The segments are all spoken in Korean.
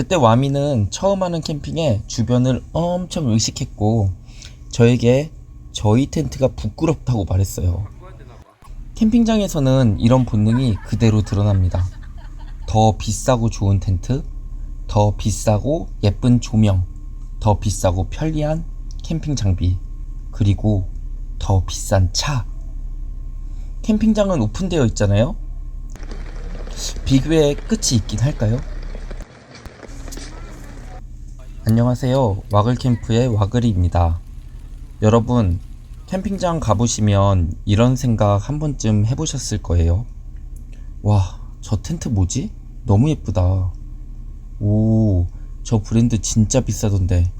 그때 와미는 처음 하는 캠핑에 주변을 엄청 의식했고 저에게 저희 텐트가 부끄럽다고 말했어요. 캠핑장에서는 이런 본능이 그대로 드러납니다. 더 비싸고 좋은 텐트, 더 비싸고 예쁜 조명, 더 비싸고 편리한 캠핑 장비, 그리고 더 비싼 차. 캠핑장은 오픈되어 있잖아요? 비교의 끝이 있긴 할까요? 안녕하세요. 와글캠프의 와글이입니다. 여러분, 캠핑장 가보시면 이런 생각 한 번쯤 해보셨을 거예요. 와, 저 텐트 뭐지? 너무 예쁘다. 오, 저 브랜드 진짜 비싸던데.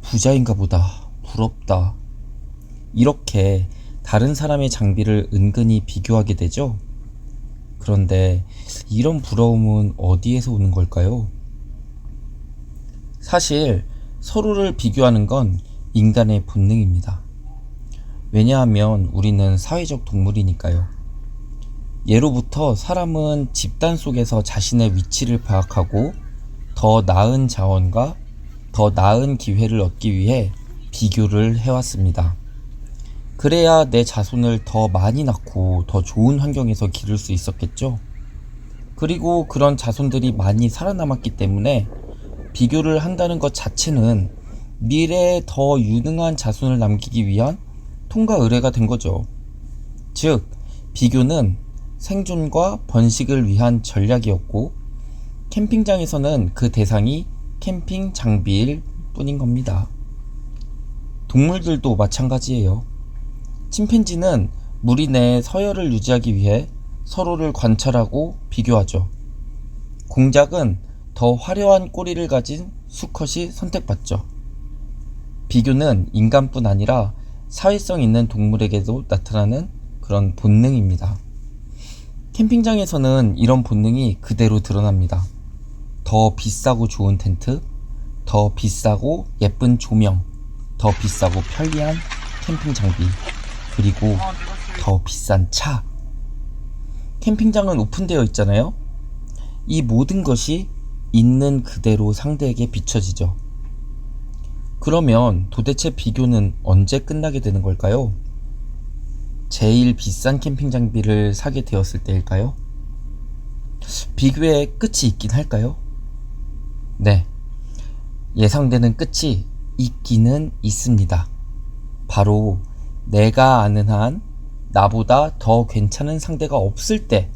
부자인가 보다. 부럽다. 이렇게 다른 사람의 장비를 은근히 비교하게 되죠? 그런데 이런 부러움은 어디에서 오는 걸까요? 사실 서로를 비교하는 건 인간의 본능입니다. 왜냐하면 우리는 사회적 동물이니까요. 예로부터 사람은 집단 속에서 자신의 위치를 파악하고 더 나은 자원과 더 나은 기회를 얻기 위해 비교를 해왔습니다. 그래야 내 자손을 더 많이 낳고 더 좋은 환경에서 기를 수 있었겠죠? 그리고 그런 자손들이 많이 살아남았기 때문에 비교를 한다는 것 자체는 미래에 더 유능한 자손을 남기기 위한 통과 의례가 된 거죠. 즉, 비교는 생존과 번식을 위한 전략이었고, 캠핑장에서는 그 대상이 캠핑 장비일 뿐인 겁니다. 동물들도 마찬가지예요. 침팬지는 무리 내에 서열을 유지하기 위해 서로를 관찰하고 비교하죠. 공작은 더 화려한 꼬리를 가진 수컷이 선택받죠. 비교는 인간뿐 아니라 사회성 있는 동물에게도 나타나는 그런 본능입니다. 캠핑장에서는 이런 본능이 그대로 드러납니다. 더 비싸고 좋은 텐트, 더 비싸고 예쁜 조명, 더 비싸고 편리한 캠핑 장비, 그리고 더 비싼 차. 캠핑장은 오픈되어 있잖아요? 이 모든 것이 있는 그대로 상대에게 비춰지죠. 그러면 도대체 비교는 언제 끝나게 되는 걸까요? 제일 비싼 캠핑 장비를 사게 되었을 때일까요? 비교의 끝이 있긴 할까요? 네. 예상되는 끝이 있기는 있습니다. 바로 내가 아는 한 나보다 더 괜찮은 상대가 없을 때,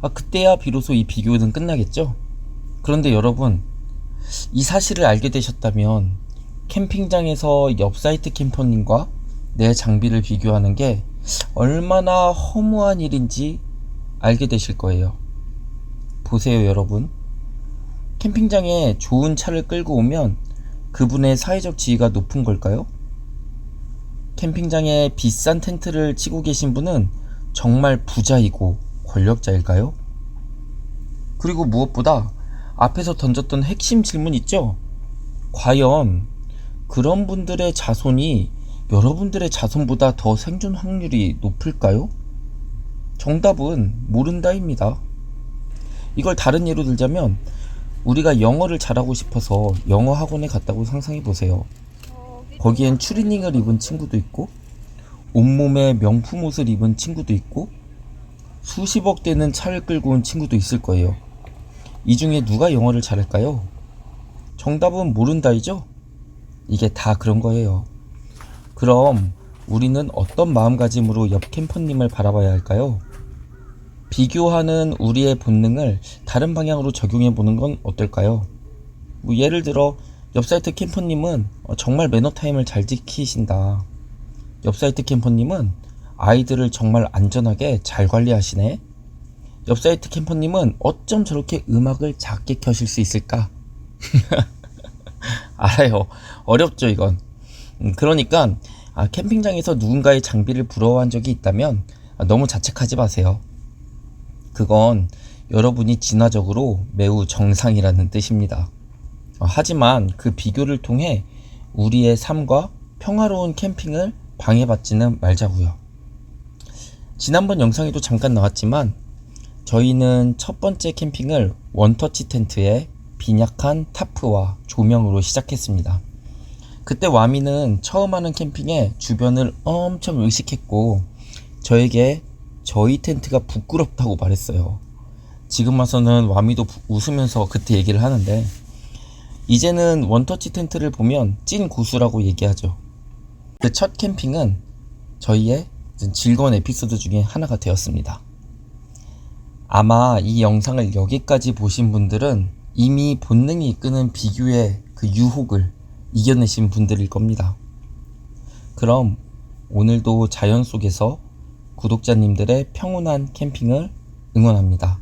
아, 그때야 비로소 이 비교는 끝나겠죠? 그런데 여러분, 이 사실을 알게 되셨다면 캠핑장에서 옆 사이트 캠퍼님과 내 장비를 비교하는 게 얼마나 허무한 일인지 알게 되실 거예요. 보세요, 여러분. 캠핑장에 좋은 차를 끌고 오면 그분의 사회적 지위가 높은 걸까요? 캠핑장에 비싼 텐트를 치고 계신 분은 정말 부자이고 권력자일까요? 그리고 무엇보다 앞에서 던졌던 핵심 질문 있죠? 과연 그런 분들의 자손이 여러분들의 자손보다 더 생존 확률이 높을까요? 정답은 모른다입니다. 이걸 다른 예로 들자면 우리가 영어를 잘하고 싶어서 영어 학원에 갔다고 상상해 보세요. 거기엔 추리닝을 입은 친구도 있고 온몸에 명품 옷을 입은 친구도 있고 수십억 되는 차를 끌고 온 친구도 있을 거예요. 이 중에 누가 영어를 잘할까요? 정답은 모른다이죠? 이게 다 그런 거예요. 그럼 우리는 어떤 마음가짐으로 옆 캠퍼님을 바라봐야 할까요? 비교하는 우리의 본능을 다른 방향으로 적용해 보는 건 어떨까요? 뭐 예를 들어 옆사이트 캠퍼님은 정말 매너 타임을 잘 지키신다. 옆사이트 캠퍼님은 아이들을 정말 안전하게 잘 관리하시네. 옆 사이트 캠퍼님은 어쩜 저렇게 음악을 작게 켜실 수 있을까? 알아요. 어렵죠, 이건. 음, 그러니까, 아, 캠핑장에서 누군가의 장비를 부러워한 적이 있다면 아, 너무 자책하지 마세요. 그건 여러분이 진화적으로 매우 정상이라는 뜻입니다. 어, 하지만 그 비교를 통해 우리의 삶과 평화로운 캠핑을 방해받지는 말자고요. 지난번 영상에도 잠깐 나왔지만 저희는 첫 번째 캠핑을 원터치 텐트에 빈약한 타프와 조명으로 시작했습니다. 그때 와미는 처음 하는 캠핑에 주변을 엄청 의식했고 저에게 저희 텐트가 부끄럽다고 말했어요. 지금 와서는 와미도 부- 웃으면서 그때 얘기를 하는데 이제는 원터치 텐트를 보면 찐 고수라고 얘기하죠. 그 첫 캠핑은 저희의 즐거운 에피소드 중에 하나가 되었습니다. 아마 이 영상을 여기까지 보신 분들은 이미 본능이 이끄는 비교의 그 유혹을 이겨내신 분들일 겁니다. 그럼 오늘도 자연 속에서 구독자님들의 평온한 캠핑을 응원합니다.